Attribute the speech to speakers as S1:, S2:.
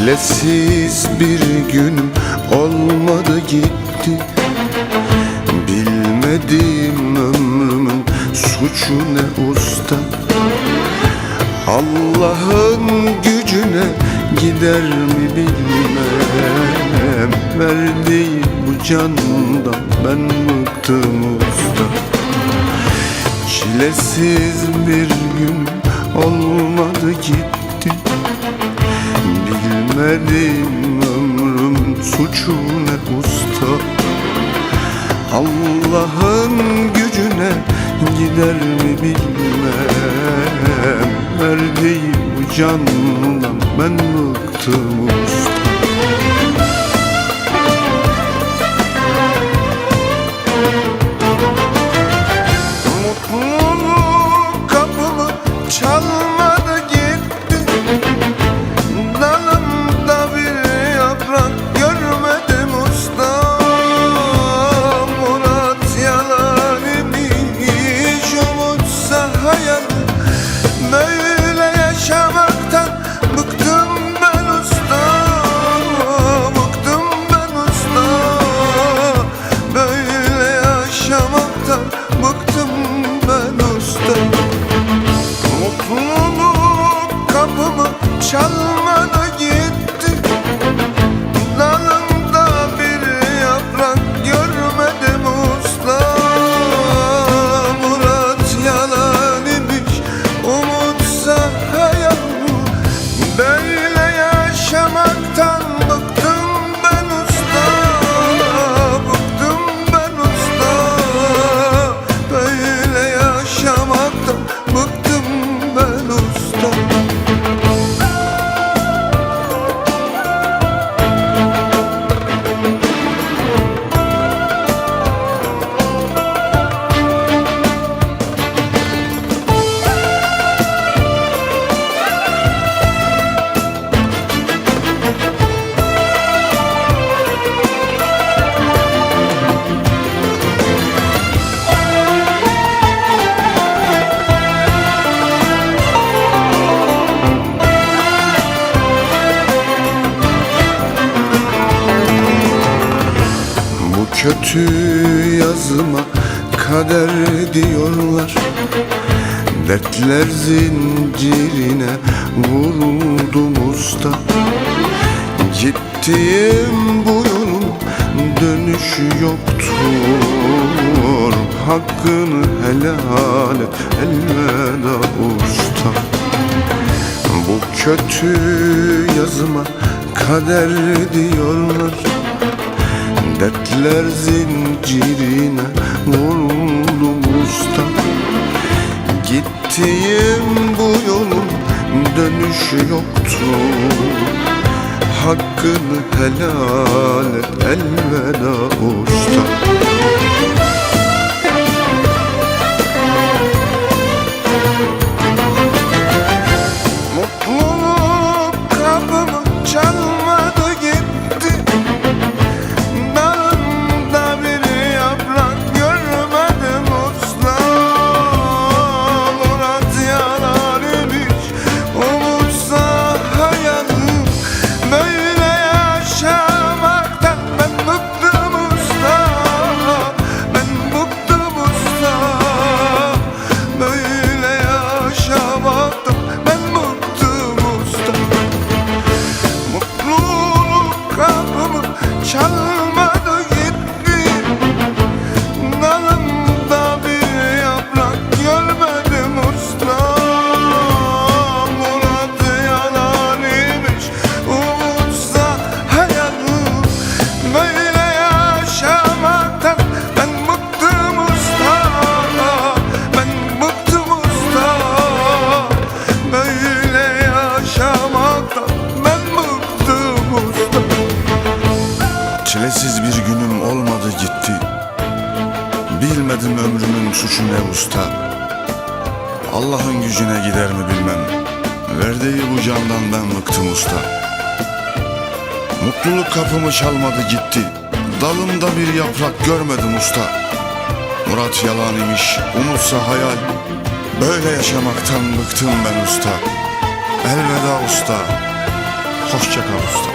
S1: Çilesiz bir günüm olmadı gitti. Bilmediğim ömrümün suçu ne usta. Allah'ın gücüne gider mi bilmem. Verdiği bu candan ben bıktım usta. Çilesiz bir gün olmadı gitti Bilmedim ömrüm suçu ne usta? Allah'ın gücüne gider mi bilmem. Verdiği bu candan ben bıktım usta kötü yazıma kader diyorlar. Dertler zincirine vuruldum usta Gittiğim bu yolun dönüşü yoktur. Hakkını helal et elveda usta. Bu kötü yazıma kader diyorlar Dertler zincirine vuruldum usta. Gittiğim bu yolun dönüşü yoktu. Hakkını helal et elveda usta Bilmedim ömrümün suçu ne usta. Allah'ın gücüne gider mi bilmem. Verdiği bu candan ben bıktım usta. Mutluluk kapımı çalmadı gitti. Dalımda bir yaprak görmedim usta. Murat yalan imiş, umutsa hayal. Böyle yaşamaktan bıktım ben usta. Elveda usta. Hoşça kal usta.